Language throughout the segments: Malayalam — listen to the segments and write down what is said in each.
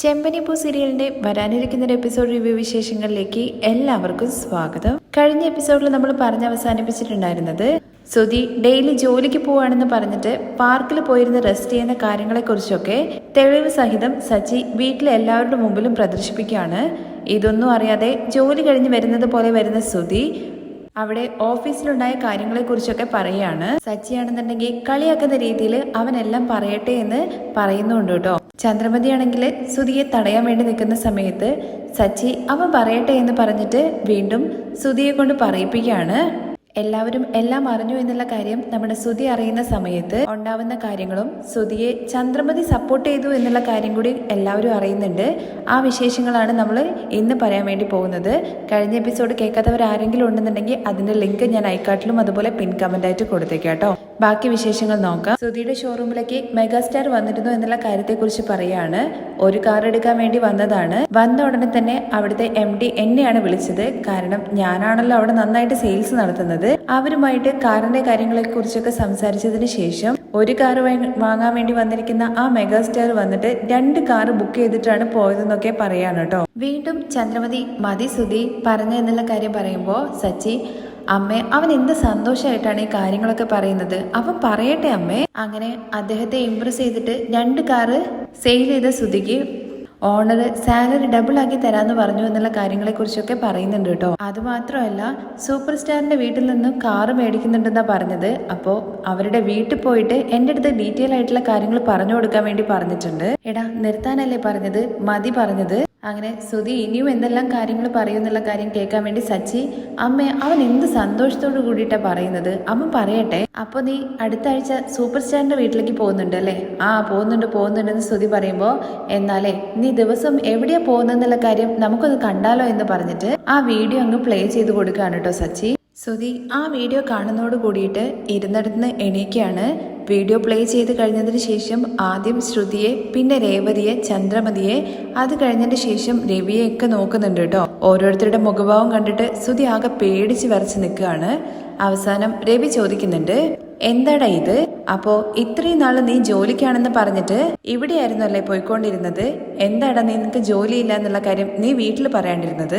ചെമ്പനിപ്പൂ സീരിയലിന്റെ വരാനിരിക്കുന്ന എപ്പിസോഡ് റിവ്യൂ വിശേഷങ്ങളിലേക്ക് എല്ലാവർക്കും സ്വാഗതം. കഴിഞ്ഞ എപ്പിസോഡിൽ നമ്മൾ പറഞ്ഞ് അവസാനിപ്പിച്ചിട്ടുണ്ടായിരുന്നത് സുധി ഡെയിലി ജോലിക്ക് പോവാണെന്ന് പറഞ്ഞിട്ട് പാർക്കിൽ പോയിരുന്ന് റെസ്റ്റ് ചെയ്യുന്ന കാര്യങ്ങളെക്കുറിച്ചൊക്കെ തെളിവ് സഹിതം സച്ചി വീട്ടിലെ എല്ലാവരുടെ മുമ്പിലും പ്രദർശിപ്പിക്കുകയാണ്. ഇതൊന്നും അറിയാതെ ജോലി കഴിഞ്ഞ് വരുന്നത് പോലെ വരുന്ന സുധി അവിടെ ഓഫീസിലുണ്ടായ കാര്യങ്ങളെക്കുറിച്ചൊക്കെ പറയുകയാണ്. സച്ചിയാണെന്നുണ്ടെങ്കിൽ കളിയാക്കുന്ന രീതിയിൽ അവനെല്ലാം പറയട്ടെ എന്ന് പറയുന്നുണ്ട് കേട്ടോ. ചന്ദ്രമതിയാണെങ്കിൽ സുധിയെ തടയാൻ വേണ്ടി നിൽക്കുന്ന സമയത്ത് സച്ചി അവൻ പറയട്ടെ എന്ന് പറഞ്ഞിട്ട് വീണ്ടും സുധിയെ കൊണ്ട് പറയിപ്പിക്കുകയാണ്. എല്ലാവരും എല്ലാം അറിഞ്ഞു എന്നുള്ള കാര്യം നമ്മുടെ സുതി അറിയുന്ന സമയത്ത് ഉണ്ടാവുന്ന കാര്യങ്ങളും സുതിയെ ചന്ദ്രമതി സപ്പോർട്ട് ചെയ്തു എന്നുള്ള കാര്യം കൂടി എല്ലാവരും അറിയുന്നുണ്ട്. ആ വിശേഷങ്ങളാണ് നമ്മൾ ഇന്ന് പറയാൻ വേണ്ടി പോകുന്നത്. കഴിഞ്ഞ എപ്പിസോഡ് കേൾക്കാത്തവർ ആരെങ്കിലും ഉണ്ടെന്നുണ്ടെങ്കിൽ അതിന്റെ ലിങ്ക് ഞാൻ ഐക്കാട്ടിലും അതുപോലെ പിൻ കമന്റായിട്ട് കൊടുത്തേക്കാം കേട്ടോ. ബാക്കി വിശേഷങ്ങൾ നോക്കാം. സുധിയുടെ ഷോറൂമിലേക്ക് മെഗാസ്റ്റാർ വന്നിരുന്നു എന്നുള്ള കാര്യത്തെക്കുറിച്ച് പറയാണ്. ഒരു കാർ എടുക്കാൻ വേണ്ടി വന്നതാണ്. വന്ന ഉടനെ തന്നെ അവിടുത്തെ എം ഡി എന്നെയാണ് വിളിച്ചത്. കാരണം ഞാനാണല്ലോ അവിടെ നന്നായിട്ട് സെയിൽസ് നടത്തുന്നത്. അവരുമായിട്ട് കാറിന്റെ കാര്യങ്ങളെ കുറിച്ചൊക്കെ സംസാരിച്ചതിന് ശേഷം ഒരു കാർ വാങ്ങാൻ വേണ്ടി വന്നിരിക്കുന്ന ആ മെഗാസ്റ്റാർ വന്നിട്ട് രണ്ട് കാർ ബുക്ക് ചെയ്തിട്ടാണ് പോയതെന്നൊക്കെ പറയാണ് കേട്ടോ. വീണ്ടും ചന്ദ്രമതി മതി സുധി പറഞ്ഞു എന്നുള്ള കാര്യം പറയുമ്പോൾ സച്ചി അമ്മേ അവൻ എന്ത് സന്തോഷമായിട്ടാണ് ഈ കാര്യങ്ങളൊക്കെ പറയുന്നത്? അവൻ പറയട്ടെ അമ്മേ. അങ്ങനെ അദ്ദേഹത്തെ ഇംപ്രസ് ചെയ്തിട്ട് രണ്ട് കാറ് സെയിൽ ചെയ്ത സുധിക്ക് ഓണർ സാലറി ഡബിൾ ആക്കി തരാമെന്ന് പറഞ്ഞു എന്നുള്ള കാര്യങ്ങളെ കുറിച്ചൊക്കെ പറയുന്നുണ്ട് കേട്ടോ. അത് മാത്രമല്ല സൂപ്പർ സ്റ്റാറിന്റെ വീട്ടിൽ നിന്നും കാറ് മേടിക്കുന്നുണ്ടെന്നാ പറഞ്ഞത്. അപ്പോൾ അവരുടെ വീട്ടിൽ പോയിട്ട് എന്റെ അടുത്ത് ഡീറ്റെയിൽ ആയിട്ടുള്ള കാര്യങ്ങൾ പറഞ്ഞു കൊടുക്കാൻ വേണ്ടി പറഞ്ഞിട്ടുണ്ട്. എടാ നിർത്താനല്ലേ പറഞ്ഞത്? മതി പറഞ്ഞത്. അങ്ങനെ സുധി ഇനിയും എന്തെല്ലാം കാര്യങ്ങൾ പറയുന്നുള്ള കാര്യം കേൾക്കാൻ വേണ്ടി സച്ചി അമ്മ അവൻ എന്ത് സന്തോഷത്തോട് കൂടിയിട്ടാ പറയുന്നത്? അമ്മ പറയട്ടെ. അപ്പോൾ നീ അടുത്ത ആഴ്ച സൂപ്പർ സ്റ്റാറിന്റെ വീട്ടിലേക്ക് പോകുന്നുണ്ട് അല്ലേ? ആ പോകുന്നുണ്ട് പോകുന്നുണ്ടെന്ന് സുധി പറയുമ്പോൾ എന്നാലേ നീ ദിവസം എവിടെയാ പോകുന്നെന്നുള്ള കാര്യം നമുക്കൊന്ന് കണ്ടാലോ എന്ന് പറഞ്ഞിട്ട് ആ വീഡിയോ അങ്ങ് പ്ലേ ചെയ്ത് കൊടുക്കുകയാണ് കേട്ടോ സച്ചി. സുധി ആ വീഡിയോ കാണുന്നതോട് കൂടിയിട്ട് ഇരുന്നിടത്തുനിന്ന് എണീക്കുകയാണ്. വീഡിയോ പ്ലേ ചെയ്ത് കഴിഞ്ഞതിന് ശേഷം ആദ്യം ശ്രുതിയെ പിന്നെ രേവതിയെ ചന്ദ്രമതിയെ അത് കഴിഞ്ഞതിന് ശേഷം രവിയെ ഒക്കെ നോക്കുന്നുണ്ട് കേട്ടോ. ഓരോരുത്തരുടെ മുഖഭാവം കണ്ടിട്ട് സുധി ആകെ പേടിച്ച് വരച്ച് നിൽക്കുകയാണ്. അവസാനം രവി ചോദിക്കുന്നുണ്ട് എന്താടാ ഇത്? അപ്പോ ഇത്രയും നാൾ നീ ജോലിക്കാണെന്ന് പറഞ്ഞിട്ട് ഇവിടെയായിരുന്നല്ലേ പോയിക്കൊണ്ടിരുന്നത്? എന്താടാ നിനക്ക് ജോലിയില്ല എന്നുള്ള കാര്യം നീ വീട്ടിൽ പറയാണ്ടിരുന്നത്?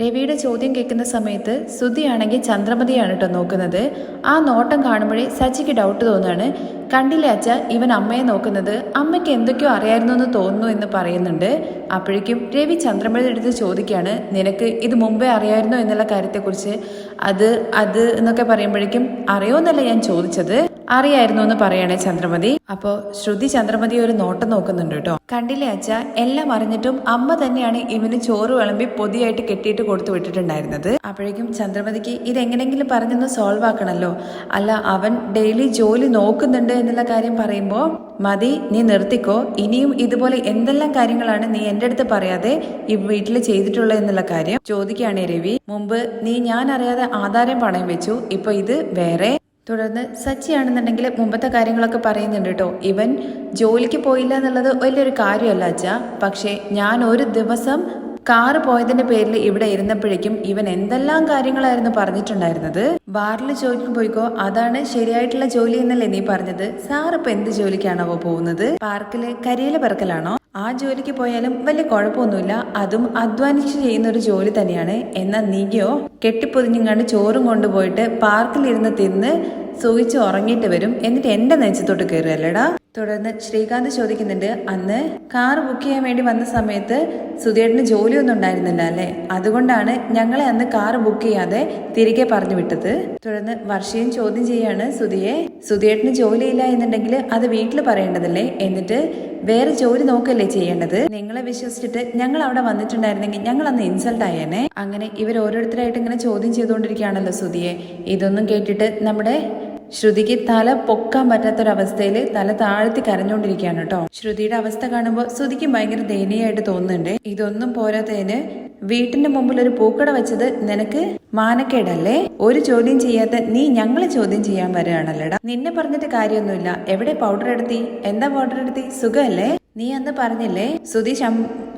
രവിയുടെ ചോദ്യം കേൾക്കുന്ന സമയത്ത് സുധിയാണെങ്കിൽ ചന്ദ്രമതിയാണ് കേട്ടോ നോക്കുന്നത്. ആ നോട്ടം കാണുമ്പോഴേ സച്ചിക്ക് ഡൗട്ട് തോന്നുകയാണ്. കണ്ടില്ലേ അച്ഛ ഇവൻ അമ്മയെ നോക്കുന്നത്? അമ്മയ്ക്ക് എന്തൊക്കെയോ അറിയായിരുന്നു എന്ന് തോന്നുന്നു എന്ന് പറയുന്നുണ്ട്. അപ്പോഴേക്കും രവി ചന്ദ്രമതി എടുത്ത് ചോദിക്കുകയാണ് നിനക്ക് ഇത് മുമ്പേ അറിയായിരുന്നോ? എന്നുള്ള കാര്യത്തെക്കുറിച്ച്. അത് അത് എന്നൊക്കെ പറയുമ്പോഴേക്കും അറിയോ എന്നല്ല ഞാൻ ചോദിച്ചത്. അറിയായിരുന്നു എന്ന് പറയണേ ചന്ദ്രമതി. അപ്പോ ശ്രുതി ചന്ദ്രമതി ഒരു നോട്ടം നോക്കുന്നുണ്ട് കേട്ടോ. കണ്ടില്ലേ അച്ഛ എല്ലാം അറിഞ്ഞിട്ടും അമ്മ തന്നെയാണ് ഇവന് ചോറ് വിളമ്പി പൊതിയായിട്ട് കെട്ടിയിട്ട് കൊടുത്തു വിട്ടിട്ടുണ്ടായിരുന്നത്. അപ്പോഴേക്കും ചന്ദ്രമതിക്ക് ഇതെങ്ങനെങ്കിലും പറഞ്ഞൊന്ന് സോൾവ് ആക്കണല്ലോ. അല്ല അവൻ ഡെയിലി ജോലി നോക്കുന്നുണ്ട് എന്നുള്ള കാര്യം പറയുമ്പോൾ മതി നീ നിർത്തിക്കോ. ഇനിയും ഇതുപോലെ എന്തെല്ലാം കാര്യങ്ങളാണ് നീ എന്റെ അടുത്ത് പറയാതെ ഈ വീട്ടിൽ ചെയ്തിട്ടുള്ളത് എന്നുള്ള കാര്യം? ചോദിക്കുകയാണേ രവി. മുമ്പ് നീ ഞാൻ അറിയാതെ ആധാരം പണയം വെച്ചു. ഇപ്പൊ ഇത് വേറെ തുടർന്ന് സച്ചിയാണെന്നുണ്ടെങ്കിൽ മുമ്പത്തെ കാര്യങ്ങളൊക്കെ പറയുന്നുണ്ട് കേട്ടോ. ഇവൻ ജോലിക്ക് പോയില്ല എന്നുള്ളത് വലിയൊരു കാര്യമല്ല അച്ഛ. പക്ഷേ ഞാൻ ഒരു ദിവസം കാറ് പോയതിന്റെ പേരിൽ ഇവിടെ ഇരുന്നപ്പോഴേക്കും ഇവൻ എന്തെല്ലാം കാര്യങ്ങളായിരുന്നു പറഞ്ഞിട്ടുണ്ടായിരുന്നത്? ബാറിൽ ജോലിക്ക് പോയിക്കോ അതാണ് ശരിയായിട്ടുള്ള ജോലി എന്നല്ലേ നീ പറഞ്ഞത്? സാർ ഇപ്പൊ എന്ത് ജോലിക്കാണാവോ പോകുന്നത്? പാർക്കിൽ കരിയില പറക്കലാണോ? ആ ജോലിക്ക് പോയാലും വലിയ കുഴപ്പമൊന്നുമില്ല. അതും അധ്വാനിച്ച് ചെയ്യുന്ന ഒരു ജോലി തന്നെയാണ്. എന്നാൽ നീയോ? കെട്ടിപ്പൊതിഞ്ഞിങ്ങാണ്ട് ചോറും കൊണ്ടുപോയിട്ട് പാർക്കിലിരുന്ന് തിന്ന് സൂയിച്ച് ഉറങ്ങിയിട്ട് വരും. എന്നിട്ട് എന്റെ നെഞ്ചത്തോട്ട് കയറുകയല്ലേടാ തുടർന്ന് ശ്രീകാന്ത് ചോദിക്കുന്നുണ്ട് അന്ന് കാർ ബുക്ക് ചെയ്യാൻ വേണ്ടി വന്ന സമയത്ത് സുധേട്ടന് ജോലിയൊന്നും ഉണ്ടായിരുന്നില്ല അല്ലേ? അതുകൊണ്ടാണ് ഞങ്ങളെ അന്ന് കാർ ബുക്ക് ചെയ്യാതെ തിരികെ പറഞ്ഞു വിട്ടത്. തുടർന്ന് വർഷയും ചോദ്യം ചെയ്യാണ് സുധിയെ സുധേട്ടന് ജോലിയില്ല എന്നുണ്ടെങ്കിൽ അത് വീട്ടിൽ പറയേണ്ടതല്ലേ? എന്നിട്ട് വേറെ ജോലി നോക്കല്ലേ ചെയ്യേണ്ടത്? നിങ്ങളെ വിശ്വസിച്ചിട്ട് ഞങ്ങൾ അവിടെ വന്നിട്ടുണ്ടായിരുന്നെങ്കിൽ ഞങ്ങൾ അന്ന് ഇൻസൾട്ട് ആയേനെ. അങ്ങനെ ഇവർ ഓരോരുത്തരായിട്ട് ഇങ്ങനെ ചോദ്യം ചെയ്തുകൊണ്ടിരിക്കുകയാണല്ലോ സുധിയെ. ഇതൊന്നും കേട്ടിട്ട് നമ്മുടെ ശ്രുതിക്ക് തല പൊക്കാൻ പറ്റാത്തൊരവസ്ഥയിൽ തല താഴ്ത്തി കരഞ്ഞുകൊണ്ടിരിക്കുകയാണ് കേട്ടോ. ശ്രുതിയുടെ അവസ്ഥ കാണുമ്പോൾ ശ്രുതിക്ക് ഭയങ്കര ദയനീയമായിട്ട് തോന്നുന്നുണ്ട്. ഇതൊന്നും പോരാത്തതിന് വീട്ടിന്റെ മുമ്പിൽ ഒരു പൂക്കട വെച്ചത് നിനക്ക് മാനക്കേടല്ലേ? ഒരു ചോദ്യം ചെയ്യാത്ത നീ ഞങ്ങളെ ചോദ്യം ചെയ്യാൻ വരികയാണല്ലേടാ. നിന്നെ പറഞ്ഞിട്ട് കാര്യമൊന്നുമില്ല. എവിടെ പൗഡർ എടുത്തി? എന്താ പൗഡർ എടുത്തി? സുഖമല്ലേ? നീ അന്ന് പറഞ്ഞില്ലേ? സുധി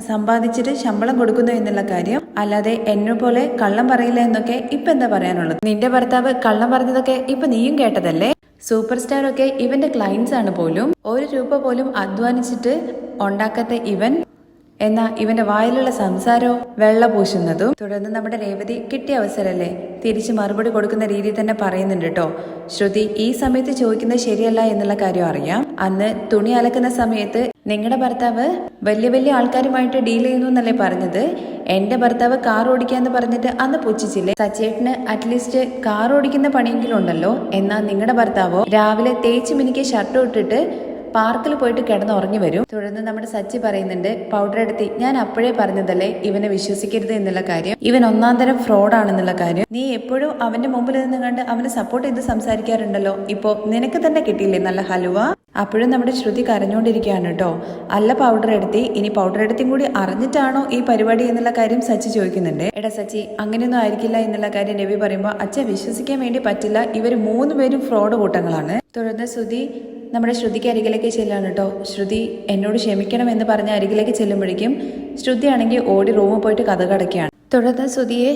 സമ്പാദിച്ചിട്ട് ശമ്പളം കൊടുക്കുന്നു എന്നുള്ള കാര്യം? അല്ലാതെ എന്നെ പോലെ കള്ളം പറയില്ല എന്നൊക്കെ ഇപ്പൊ എന്താ പറയാനുള്ളത്? നിന്റെ ഭർത്താവ് കള്ളം പറഞ്ഞതൊക്കെ ഇപ്പൊ നീയും കേട്ടതല്ലേ? സൂപ്പർ സ്റ്റാർ ഒക്കെ ഇവന്റെ ക്ലയൻസ് ആണ് പോലും. ഒരു രൂപ പോലും അധ്വാനിച്ചിട്ട് ഉണ്ടാക്കാത്ത ഇവൻ എന്നാ ഇവന്റെ വായിലുള്ള സംസാരവും വെള്ള പൂശുന്നതും. തുടർന്ന് നമ്മുടെ രേവതി കിട്ടിയ അവസരല്ലേ? തിരിച്ച് മറുപടി കൊടുക്കുന്ന രീതി തന്നെ പറയുന്നുണ്ട് കേട്ടോ ശ്രുതി ഈ സമയത്ത് ചോദിക്കുന്നത് ശരിയല്ല എന്നുള്ള കാര്യം അറിയാം. അന്ന് തുണി അലക്കുന്ന സമയത്ത് നിങ്ങളുടെ ഭർത്താവ് വലിയ വലിയ ആൾക്കാരുമായിട്ട് ഡീൽ ചെയ്യുന്നു എന്നല്ലേ പറഞ്ഞത്? എന്റെ ഭർത്താവ് കാർ ഓടിക്കാന്ന് പറഞ്ഞിട്ട് അന്ന് പുച്ഛിച്ചില്ലേ? സച്ചേട്ടന് അറ്റ്ലീസ്റ്റ് കാർ ഓടിക്കുന്ന പണിയെങ്കിലും ഉണ്ടല്ലോ. എന്നാൽ നിങ്ങളുടെ ഭർത്താവോ? രാവിലെ തേച്ച് മിനിക്ക് ഷർട്ട് ഇട്ടിട്ട് പാർക്കിൽ പോയിട്ട് കിടന്ന് ഉറങ്ങി വരും. തുടർന്ന് നമ്മുടെ സച്ചി പറയുന്നുണ്ട് പൗഡർ എടുത്തി ഞാൻ അപ്പോഴേ പറഞ്ഞതല്ലേ ഇവനെ വിശ്വസിക്കരുത് എന്നുള്ള കാര്യം. ഇവൻ ഒന്നാം തരം ഫ്രോഡാണെന്നുള്ള കാര്യം. നീ എപ്പോഴും അവന്റെ മുമ്പിൽ നിന്ന് കണ്ട് അവനെ സപ്പോർട്ട് ചെയ്ത് സംസാരിക്കാറുണ്ടല്ലോ. ഇപ്പോ നിനക്ക് തന്നെ കിട്ടിയില്ലേ നല്ല ഹലുവ? അപ്പോഴും നമ്മുടെ ശ്രുതി കരഞ്ഞുകൊണ്ടിരിക്കുകയാണ് കേട്ടോ. അല്ല പൗഡർ എടുത്തി. ഇനി പൗഡർ എടുത്തിയും കൂടി അറിഞ്ഞിട്ടാണോ ഈ പരിപാടി എന്നുള്ള കാര്യം സച്ചി ചോദിക്കുന്നുണ്ട്. എടാ സച്ചി അങ്ങനെയൊന്നും ആയിരിക്കില്ല എന്നുള്ള കാര്യം രവി പറയുമ്പോൾ അച്ഛൻ വിശ്വസിക്കാൻ വേണ്ടി പറ്റില്ല. ഇവർ മൂന്ന് പേരും ഫ്രോഡ് കൂട്ടങ്ങളാണ്. തുടർന്ന് ശ്രുതി നമ്മുടെ ശ്രുതിക്ക് അരികിലേക്ക് ചെല്ലാണ് കേട്ടോ. ശ്രുതി എന്നോട് ക്ഷമിക്കണം എന്ന് പറഞ്ഞ അരികിലേക്ക് ചെല്ലുമ്പോഴേക്കും ശ്രുതിയാണെങ്കിൽ ഓടി റൂമിൽ പോയിട്ട് കഥ കടക്കുകയാണ്. തുടർന്ന് ശ്രുതിയെ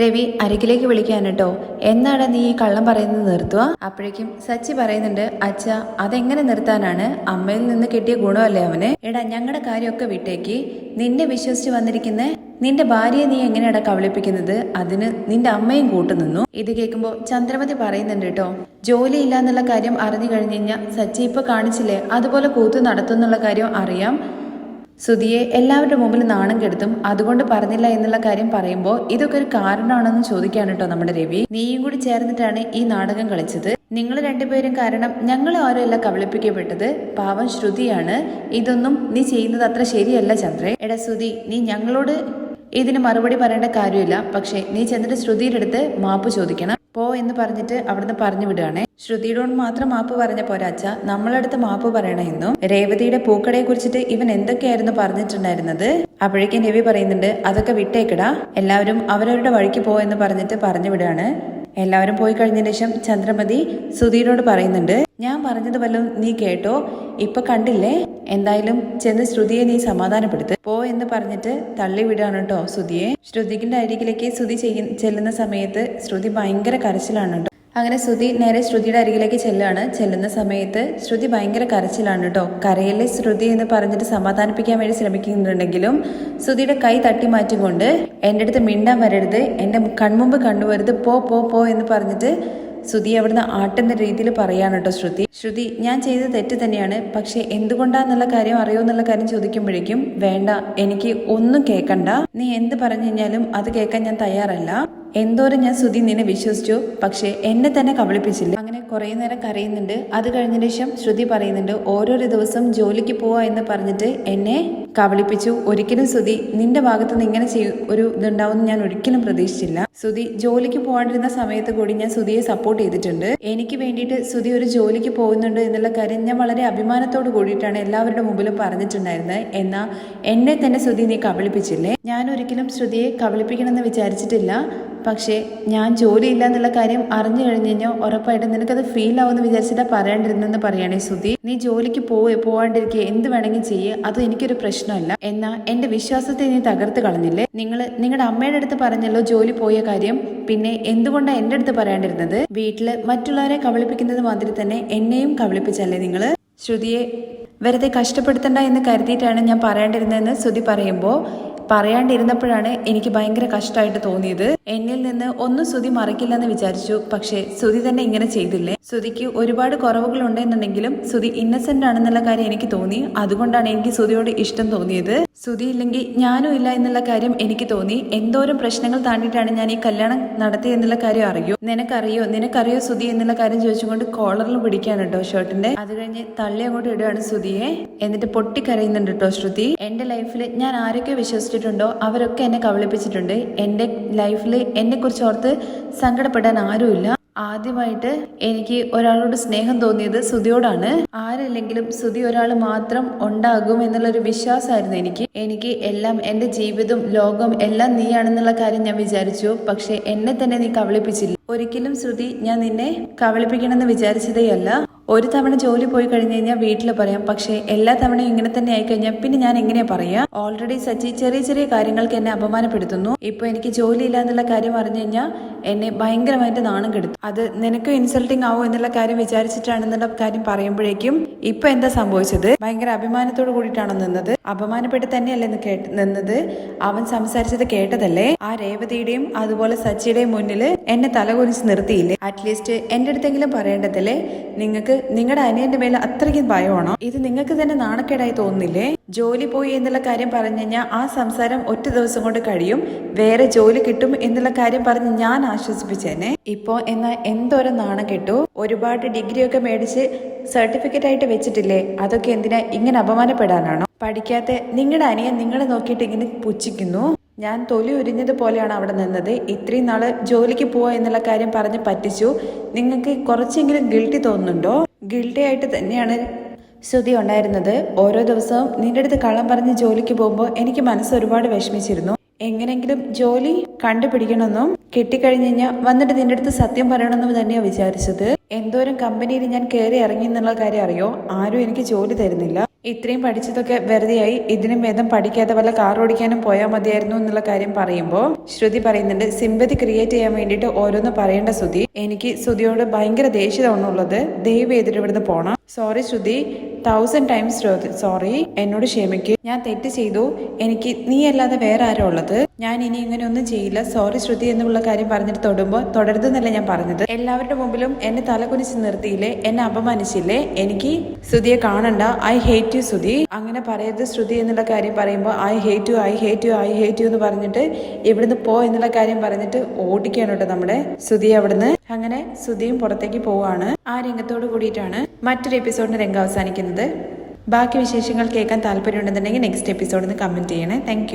രവി അരികിലേക്ക് വിളിക്കാൻ കേട്ടോ. എന്നാണ് നീ ഈ കള്ളം പറയുന്നത് നിർത്തുക അപ്പോഴേക്കും സച്ചി പറയുന്നുണ്ട് അച്ഛ അതെങ്ങനെ നിർത്താനാണ്? അമ്മയിൽ നിന്ന് കിട്ടിയ ഗുണമല്ലേ അവന്? എടാ ഞങ്ങളുടെ കാര്യമൊക്കെ വിട്ടേക്ക്. നിന്നെ വിശ്വസിച്ച് വന്നിരിക്കുന്ന നിന്റെ ഭാര്യയെ നീ എങ്ങനെയാടാ കബളിപ്പിക്കുന്നത്? അതിന് നിന്റെ അമ്മയും കൂട്ടുനിന്നു ഇത് കേൾക്കുമ്പോൾ ചന്ദ്രമതി പറയുന്നുണ്ട് കേട്ടോ ജോലിയില്ല എന്നുള്ള കാര്യം അറിഞ്ഞു കഴിഞ്ഞു കഴിഞ്ഞാൽ സച്ചി ഇപ്പൊ കാണിച്ചില്ലേ? അതുപോലെ കൂത്തു നടത്തുന്നുള്ള കാര്യം അറിയാം. സുധിയെ എല്ലാവരുടെ മുമ്പിൽ നാണം കെടുത്തും അതുകൊണ്ട് പറഞ്ഞില്ല എന്നുള്ള കാര്യം പറയുമ്പോൾ ഇതൊക്കെ ഒരു കാരണമാണെന്ന് ചോദിക്കാണ് കേട്ടോ നമ്മുടെ രവി. നീയും കൂടി ചേർന്നിട്ടാണ് ഈ നാടകം കളിച്ചത്. നിങ്ങൾ രണ്ടുപേരും കാരണം ഞങ്ങൾ ഓരോല്ല കബളിപ്പിക്കപ്പെട്ടത്. പാവം ശ്രുതിയാണ്. ഇതൊന്നും നീ ചെയ്യുന്നത് അത്ര ശരിയല്ല ചന്ദ്രേ. എടാ ശ്രുതി നീ ഞങ്ങളോട് ഇതിന് മറുപടി പറയേണ്ട കാര്യമില്ല. പക്ഷെ നീ ചെന്നിട്ട് ശ്രുതിയുടെ അടുത്ത് മാപ്പ് ചോദിക്കണം. പോ എന്ന് പറഞ്ഞിട്ട് അവിടുന്ന് പറഞ്ഞു വിടുകയാണേ. ശ്രുതിയോട് മാത്രം മാപ്പ് പറഞ്ഞ പോരാച്ച നമ്മളടുത്ത് മാപ്പ് പറയണമെന്നും രേവതിയുടെ പൂക്കടയെ കുറിച്ചിട്ട് ഇവൻ എന്തൊക്കെയായിരുന്നു പറഞ്ഞിട്ടുണ്ടായിരുന്നത്? അപ്പോഴേക്കും രവി പറയുന്നുണ്ട് അതൊക്കെ വിട്ടേക്കടാ എല്ലാവരും അവരവരുടെ വഴിക്ക് പോ എന്ന് പറഞ്ഞിട്ട് പറഞ്ഞു വിടുകയാണ്. എല്ലാവരും പോയി കഴിഞ്ഞതിന് ശേഷം ചന്ദ്രമതി സുധീരോട് പറയുന്നുണ്ട് ഞാൻ പറഞ്ഞത് വല്ലതും നീ കേട്ടോ? ഇപ്പൊ കണ്ടില്ലേ? എന്തായാലും ചെന്ന് ശ്രുതിയെ നീ സമാധാനപ്പെടുത്ത്. പോ എന്ന് പറഞ്ഞിട്ട് തള്ളി വിടുകയാണ് കേട്ടോ ശ്രുതിയെ ശ്രുതിക്കിന്റെ അരികിലേക്ക് ശ്രുതി ചെല്ലുന്ന സമയത്ത് ശ്രുതി ഭയങ്കര കരച്ചിലാണ് അങ്ങനെ ശ്രുതി നേരെ ശ്രുതിയുടെ അരികിലേക്ക് ചെല്ലുകയാണ് ചെല്ലുന്ന സമയത്ത് ശ്രുതി ഭയങ്കര കരച്ചിലാണ് കേട്ടോ. കരയിലെ ശ്രുതി എന്ന് പറഞ്ഞിട്ട് സമാധാനിപ്പിക്കാൻ വേണ്ടി ശ്രമിക്കുന്നുണ്ടെങ്കിലും ശ്രുതിയുടെ കൈ തട്ടി മാറ്റിക്കൊണ്ട് എന്റെ അടുത്ത് മിണ്ടാൻ വരരുത്. എന്റെ കൺമുമ്പ് കണ്ടുവരുത് പോ പോ പോ എന്ന് പറഞ്ഞിട്ട് ശ്രുതി അവിടുന്ന് ആട്ടുന്ന രീതിയിൽ പറയാണ് കേട്ടോ ശ്രുതി. ശ്രുതി ഞാൻ ചെയ്തത് തെറ്റ് തന്നെയാണ്. പക്ഷെ എന്തുകൊണ്ടാന്നുള്ള കാര്യം അറിയോ എന്നുള്ള കാര്യം ചോദിക്കുമ്പോഴേക്കും വേണ്ട എനിക്ക് ഒന്നും കേൾക്കണ്ട നീ എന്ത് പറഞ്ഞു കഴിഞ്ഞാലും അത് കേൾക്കാൻ ഞാൻ തയ്യാറല്ല. എന്തോരം ഞാൻ ശ്രുതി നിന്നെ വിശ്വസിച്ചു പക്ഷെ എന്നെ തന്നെ കബളിപ്പിച്ചില്ല. അങ്ങനെ കുറേ നേരം കരയുന്നുണ്ട്. അത് കഴിഞ്ഞതിന് ശേഷം ശ്രുതി പറയുന്നുണ്ട് ഓരോരോ ദിവസം ജോലിക്ക് പോവാ എന്ന് പറഞ്ഞിട്ട് എന്നെ കബളിപ്പിച്ചു. ഒരിക്കലും ശ്രുതി നിന്റെ ഭാഗത്ത് നിന്ന് ഇങ്ങനെ ചെയ്യും ഒരു ഇതുണ്ടാവും ഞാൻ ഒരിക്കലും പ്രതീക്ഷിച്ചില്ല. ശ്രുതി ജോലിക്ക് പോകാണ്ടിരുന്ന സമയത്ത് കൂടി ഞാൻ ശ്രുതിയെ സപ്പോർട്ട് ചെയ്തിട്ടുണ്ട്. എനിക്ക് വേണ്ടിയിട്ട് ശ്രുതി ഒരു ജോലിക്ക് പോകുന്നുണ്ട് എന്നുള്ള കാര്യം ഞാൻ വളരെ അഭിമാനത്തോട് കൂടിയിട്ടാണ് എല്ലാവരുടെ മുമ്പിലും പറഞ്ഞിട്ടുണ്ടായിരുന്നത്. എന്നാൽ എന്നെ തന്നെ ശ്രുതി നീ കബളിപ്പിച്ചില്ലേ? ഞാൻ ഒരിക്കലും ശ്രുതിയെ കബളിപ്പിക്കണമെന്ന് വിചാരിച്ചിട്ടില്ല. പക്ഷേ ഞാൻ ജോലിയില്ല എന്നുള്ള കാര്യം അറിഞ്ഞു കഴിഞ്ഞു കഴിഞ്ഞാൽ ഉറപ്പായിട്ടും നിനക്കത് ഫീൽ ആവുമെന്ന് വിചാരിച്ചിട്ടാ പറയേണ്ടിരുന്നെന്ന് പറയണേ സുധി നീ ജോലിക്ക് പോയി പോവാണ്ടിരിക്കുക എന്ത് വേണമെങ്കിൽ ചെയ്യേ അത് എനിക്കൊരു പ്രശ്നമല്ല. എന്നാൽ എന്റെ വിശ്വാസത്തെ നീ തകർത്ത് കളഞ്ഞില്ലേ? നിങ്ങൾ നിങ്ങളുടെ അമ്മയുടെ അടുത്ത് പറഞ്ഞല്ലോ ജോലി പോയ കാര്യം. പിന്നെ എന്തുകൊണ്ടാണ് എന്റെ അടുത്ത് പറയാണ്ടിരുന്നത്? വീട്ടിൽ മറ്റുള്ളവരെ കബളിപ്പിക്കുന്നത് മാതിരി തന്നെ എന്നെയും കബളിപ്പിച്ചല്ലേ നിങ്ങൾ ശ്രുതിയെ വെറുതെ കഷ്ടപ്പെടുത്തണ്ട എന്ന് കരുതിയിട്ടാണ് ഞാൻ പറയേണ്ടിരുന്നതെന്ന് ശ്രുതി പറയുമ്പോൾ പറയാണ്ടിരുന്നപ്പോഴാണ് എനിക്ക് ഭയങ്കര കഷ്ടമായിട്ട് തോന്നിയത്. എന്നിൽ നിന്ന് ഒന്നും ശ്രുതി മറക്കില്ലെന്ന് വിചാരിച്ചു. പക്ഷേ ശ്രുതി തന്നെ ഇങ്ങനെ ചെയ്തില്ലേ? ശ്രുതിക്ക് ഒരുപാട് കുറവുകൾ ഉണ്ടെന്നുണ്ടെങ്കിലും ശ്രുതി ഇന്നസെന്റ് ആണെന്നുള്ള കാര്യം എനിക്ക് തോന്നി. അതുകൊണ്ടാണ് എനിക്ക് ശ്രുതിയോട് ഇഷ്ടം തോന്നിയത്. ശ്രുതി ഇല്ലെങ്കിൽ ഞാനും ഇല്ല എന്നുള്ള കാര്യം എനിക്ക് തോന്നി. എന്തോരം പ്രശ്നങ്ങൾ താണ്ടിട്ടാണ് ഞാൻ ഈ കല്യാണം നടത്തി എന്നുള്ള കാര്യം അറിയൂ. നിനക്കറിയോ? നിനക്കറിയോ ശ്രുതി എന്നുള്ള കാര്യം ചോദിച്ചുകൊണ്ട് കോളറിൽ പിടിക്കാണ് കേട്ടോ ഷർട്ടിന്റെ. അത് കഴിഞ്ഞ് തള്ളി അങ്ങോട്ട് ഇടുകയാണ് ശ്രുതിയെ. എന്നിട്ട് പൊട്ടിക്കരയുന്നുണ്ട് കേട്ടോ ശ്രുതി. എന്റെ ലൈഫിൽ ഞാൻ ആരൊക്കെ വിശ്വസിച്ചിട്ടുണ്ടോ? അവരൊക്കെ എന്നെ കബളിപ്പിച്ചിട്ടുണ്ട്. എന്റെ ലൈഫിൽ എന്നെക്കുറിച്ച് ഓർത്ത് സങ്കടപ്പെടാൻ ആരുമില്ല. ആദ്യമായിട്ട് എനിക്ക് ഒരാളോട് സ്നേഹം തോന്നിയത് സുതിയോടാണ് ആരല്ലെങ്കിലും സുതി ഒരാൾ മാത്രം ഉണ്ടാകും എന്നുള്ളൊരു വിശ്വാസമായിരുന്നു എനിക്ക്. എനിക്ക് എല്ലാം എന്റെ ജീവിതം ലോകം എല്ലാം നീയാണെന്നുള്ള കാര്യം ഞാൻ വിചാരിച്ചു. പക്ഷെ എന്നെ തന്നെ നീ കബളിപ്പിച്ചില്ല. ഒരിക്കലും ശ്രുതി ഞാൻ നിന്നെ കബളിപ്പിക്കണമെന്ന് വിചാരിച്ചതേയല്ല. ഒരു തവണ ജോലി പോയി കഴിഞ്ഞ് കഴിഞ്ഞാൽ വീട്ടിൽ പറയാം പക്ഷേ എല്ലാ തവണയും ഇങ്ങനെ തന്നെ ആയി കഴിഞ്ഞാൽ പിന്നെ ഞാൻ എങ്ങനെ പറയാ? ഓൾറെഡി സച്ചി ചെറിയ ചെറിയ കാര്യങ്ങൾക്ക് എന്നെ അപമാനപ്പെടുത്തുന്നു. ഇപ്പൊ എനിക്ക് ജോലി ഇല്ല എന്നുള്ള കാര്യം അറിഞ്ഞു കഴിഞ്ഞാൽ എന്നെ ഭയങ്കരമായിട്ട് നാണം കെടുത്തു. അത് നിനക്ക് ഇൻസൾട്ടിങ് ആവും എന്നുള്ള കാര്യം വിചാരിച്ചിട്ടാണെന്നുള്ള കാര്യം പറയുമ്പോഴേക്കും ഇപ്പൊ എന്താ സംഭവിച്ചത്? ഭയങ്കര അഭിമാനത്തോട് കൂടിയിട്ടാണോ നിന്നത്? അപമാനപ്പെട്ട് തന്നെയല്ലേ നിന്നത്? അവൻ സംസാരിച്ചത് കേട്ടതല്ലേ? ആ രേവതിയുടെയും അതുപോലെ സച്ചിയുടെയും മുന്നിൽ എന്നെ തലകുനിച്ച് നിർത്തിയില്ലേ? അറ്റ്ലീസ്റ്റ് എന്റെ അടുത്തെങ്കിലും പറയേണ്ടതല്ലേ? നിങ്ങൾക്ക് നിങ്ങളുടെ അനിയന്റെ മേലെ അത്രയ്ക്കും ഭയമാണോ? ഇത് നിങ്ങൾക്ക് തന്നെ നാണക്കേടായി തോന്നില്ലേ ജോലി പോയി എന്നുള്ള കാര്യം പറഞ്ഞു കഴിഞ്ഞാൽ ആ സംസാരം ഒറ്റ ദിവസം കൊണ്ട് കഴിയും. വേറെ ജോലി കിട്ടും എന്നുള്ള കാര്യം പറഞ്ഞ് ഞാൻ ആശ്വസിപ്പിച്ചേനെ. ഇപ്പോ എന്നാ എന്തോരം നാണം കെട്ടു? ഒരുപാട് ഡിഗ്രി ഒക്കെ മേടിച്ച് സർട്ടിഫിക്കറ്റ് ആയിട്ട് വെച്ചിട്ടില്ലേ? അതൊക്കെ എന്തിനാ ഇങ്ങനെ അപമാനപ്പെടാനാണോ? പഠിക്കാത്ത നിങ്ങളുടെ അനിയൻ നിങ്ങളെ നോക്കിയിട്ട് ഇങ്ങനെ പുച്ഛിക്കുന്നു? ഞാൻ തൊലി ഉരിഞ്ഞത് പോലെയാണ് അവിടെ നിന്നത്. ഇത്രയും നാൾ ജോലിക്ക് പോവാ എന്നുള്ള കാര്യം പറഞ്ഞ് പറ്റിച്ചു. നിങ്ങൾക്ക് കുറച്ചെങ്കിലും ഗിൽട്ടി തോന്നുന്നുണ്ടോ? ഗിൽട്ടി ആയിട്ട് തന്നെയാണ് ശ്രുതി ഉണ്ടായിരുന്നത്. ഓരോ ദിവസവും നിന്റെ അടുത്ത് കള്ളം പറഞ്ഞ് ജോലിക്ക് പോകുമ്പോൾ എനിക്ക് മനസ്സ് ഒരുപാട് വിഷമിച്ചിരുന്നു. എങ്ങനെങ്കിലും ജോലി കണ്ടുപിടിക്കണമെന്നും കിട്ടിക്കഴിഞ്ഞ് കഴിഞ്ഞാൽ വന്നിട്ട് നിന്റെ അടുത്ത് സത്യം പറയണമെന്നും തന്നെയാണ് വിചാരിച്ചത്. എന്തോരം കമ്പനിയിൽ ഞാൻ കയറി ഇറങ്ങി എന്നുള്ള കാര്യം അറിയോ? ആരും എനിക്ക് ജോലി തരുന്നില്ല. ഇത്രയും പഠിച്ചതൊക്കെ വെറുതെയായി ഇതിനും ഭേദം പഠിക്കാതെ വല്ല കാർ ഓടിക്കാനും പോയാൽ മതിയായിരുന്നു എന്നുള്ള കാര്യം പറയുമ്പോൾ ശ്രുതി പറയുന്നുണ്ട് സിമ്പതി ക്രിയേറ്റ് ചെയ്യാൻ വേണ്ടിയിട്ട് ഓരോന്ന് പറയേണ്ട ശ്രുതി. എനിക്ക് ശ്രുതിയോട് ഭയങ്കര ദേഷ്യമാണുള്ളത് ദയവ് ചെയ്തിട്ട് ഇവിടുന്ന് പോണം. Sorry Shruti. Thousand times sorry എന്നോട് ക്ഷമിക്കും. ഞാൻ തെറ്റ് ചെയ്തു. എനിക്ക് നീ അല്ലാതെ വേറെ ആരോ ഉള്ളത്? ഞാൻ ഇനി ഇങ്ങനെ ഒന്നും ചെയ്യില്ല. സോറി ശ്രുതി എന്നുള്ള കാര്യം പറഞ്ഞിട്ട് തൊടുമ്പോൾ തുടരുതെന്നല്ല ഞാൻ പറഞ്ഞത്. എല്ലാവരുടെ മുമ്പിലും എന്നെ തലകുനിച്ച് നിർത്തിയില്ലേ? എന്നെ അപമാനിച്ചില്ലേ? എനിക്ക് ശ്രുതിയെ കാണണ്ട. I hate you Shruti. അങ്ങനെ പറയരുത് ശ്രുതി എന്നുള്ള കാര്യം പറയുമ്പോൾ I hate you I hate you I hate you എന്ന് പറഞ്ഞിട്ട് ഇവിടുന്ന് പോ എന്നുള്ള കാര്യം പറഞ്ഞിട്ട് ഓടിക്കാണ് കേട്ടോ നമ്മുടെ ശ്രുതി അവിടുന്ന്. അങ്ങനെ ശ്രുതിയും പുറത്തേക്ക് പോവാണ്. ആ രംഗത്തോട് കൂടിയിട്ടാണ് മറ്റൊരു എപ്പിസോഡിന്റെ രംഗം അവസാനിക്കുന്നത്. ബാക്കി വിശേഷങ്ങൾ കേൾക്കാൻ താല്പര്യമുണ്ടെന്നുണ്ടെങ്കിൽ നെക്സ്റ്റ് എപ്പിസോഡിൽ നിന്ന് കമന്റ് ചെയ്യണേ. താങ്ക്